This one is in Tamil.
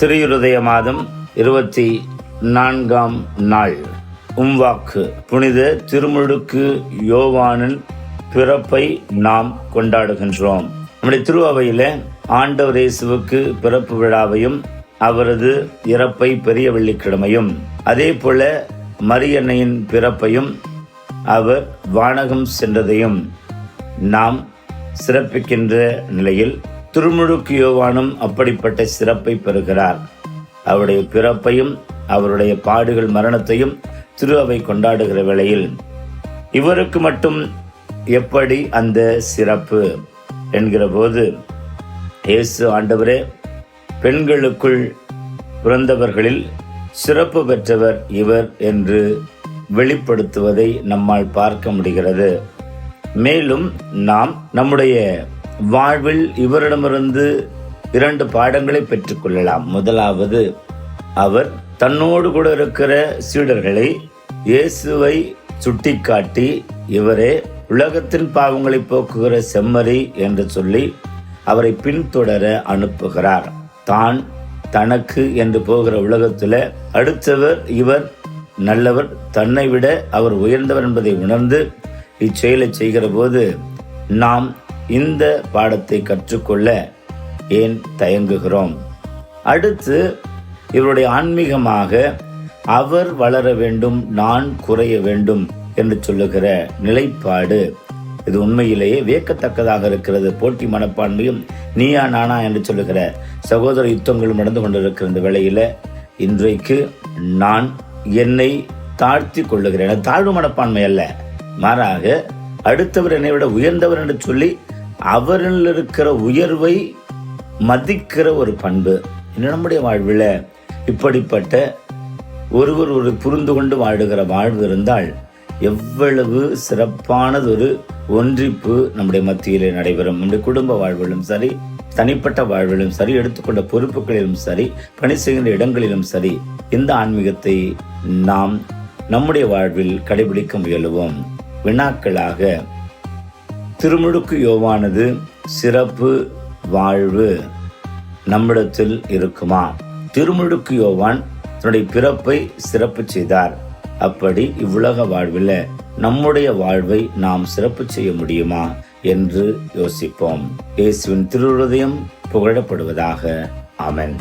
திருயுருதய மாதம் இருபத்தி நான்காம் நாள். உம்வாக்கு புனித திருமுழுக்கு யோவானின் பிறப்பை நாம் கொண்டாடுகின்றோம். நம்முடைய திருவாவையில ஆண்டவர் இயேசுவுக்கு பிறப்பு விழாவையும் அவரது இறப்பை பெரிய வெள்ளிக்கிழமையும் அதே போல மரியன்னையின் பிறப்பையும் அவர் வானகம் சென்றதையும் நாம் சிறப்பிக்கின்ற நிலையில் திருமுழுக்கு யோவானும் அப்படிப்பட்ட சிறப்பை பெறுகிறார். அவருடைய பிறப்பையும் அவருடைய பாடுகள் மரணத்தையும் திரு அவை கொண்டாடுகிற வேளையில் இவருக்கு மட்டும் எப்படி அந்த சிறப்பு? என்கிற போது இயேசு ஆண்டவரே பெண்களுக்குள் பிறந்தவர்களில் சிறப்பு பெற்றவர் இவர் என்று வெளிப்படுத்துவதை நம்மால் பார்க்க முடிகிறது. மேலும் நாம் நம்முடைய வாழ்வில் இவரிடமிருந்து இரண்டு பாடங்களை பெற்றுக்கொள்ளலாம் முதலாவது அவர் தன்னோடு கூட இருக்கிற சீடர்களை இயேசுவை சுட்டிக்காட்டி இவரே உலகத்தின் பாவங்களை போக்குகிற செம்மறி என்று சொல்லி அவரை பின்தொடர அனுப்புகிறார். தான் தனக்கு என்று போகிற உலகத்தில் அடுத்தவர் இவர் நல்லவர் தன்னை விட அவர் உயர்ந்தவர் என்பதை உணர்ந்து இச்செயலை செய்கிற போது நாம் இந்த பாடத்தை கற்றுக்கொள்ள ஏன் தயங்குகிறோம்? அடுத்து இவருடைய ஆன்மீகமாக அவர் வளர வேண்டும் நான் குறைய வேண்டும் என்று சொல்லுகிற நிலைப்பாடு இது உண்மையிலேயே வியக்கத்தக்கதாக இருக்கிறது. போட்டி மனப்பான்மையும் நீயா நானா என்று சொல்லுகிற சகோதர யுத்தங்களும் நடந்து கொண்டிருக்கிற இந்த வேளையில இன்றைக்கு நான் என்னை தாழ்த்தி கொள்ளுகிறேன். தாழ்வு மனப்பான்மை அல்ல. மாறாக அடுத்தவர் என்னை விட உயர்ந்தவர் என்று சொல்லி அவரில் இருக்கிற உயர்வை மதிக்கிற ஒரு பண்பு. நம்முடைய வாழ்வில்? இப்படிப்பட்ட ஒருவர் ஒரு புரிந்து கொண்டு வாழுகிற வாழ்வு இருந்தால் எவ்வளவு சிறப்பானதொரு ஒன்றிப்பு நம்முடைய மத்தியிலே நடைபெறும். என்று குடும்ப வாழ்விலும் சரி தனிப்பட்ட வாழ்விலும் சரி எடுத்துக்கொண்ட பொறுப்புகளிலும் சரி பணி செய்கின்ற இடங்களிலும் சரி இந்த ஆன்மீகத்தை நாம் நம்முடைய வாழ்வில் கடைபிடிக்க முயலுவோம். வினாக்களாக திருமுழுக்கு யோவானது சிறப்பு வாழ்வு நம்மிடத்தில் இருக்குமா? திருமுழுக்கு யோவான் தன்னுடைய பிறப்பை சிறப்பு செய்தார். அப்படி இவ்வுலக வாழ்வில் நம்முடைய வாழ்வை நாம் சிறப்பு செய்ய முடியுமா என்று யோசிப்போம். இயேசுவின் திருஹதயம் புகழப்படுவதாக. அமன்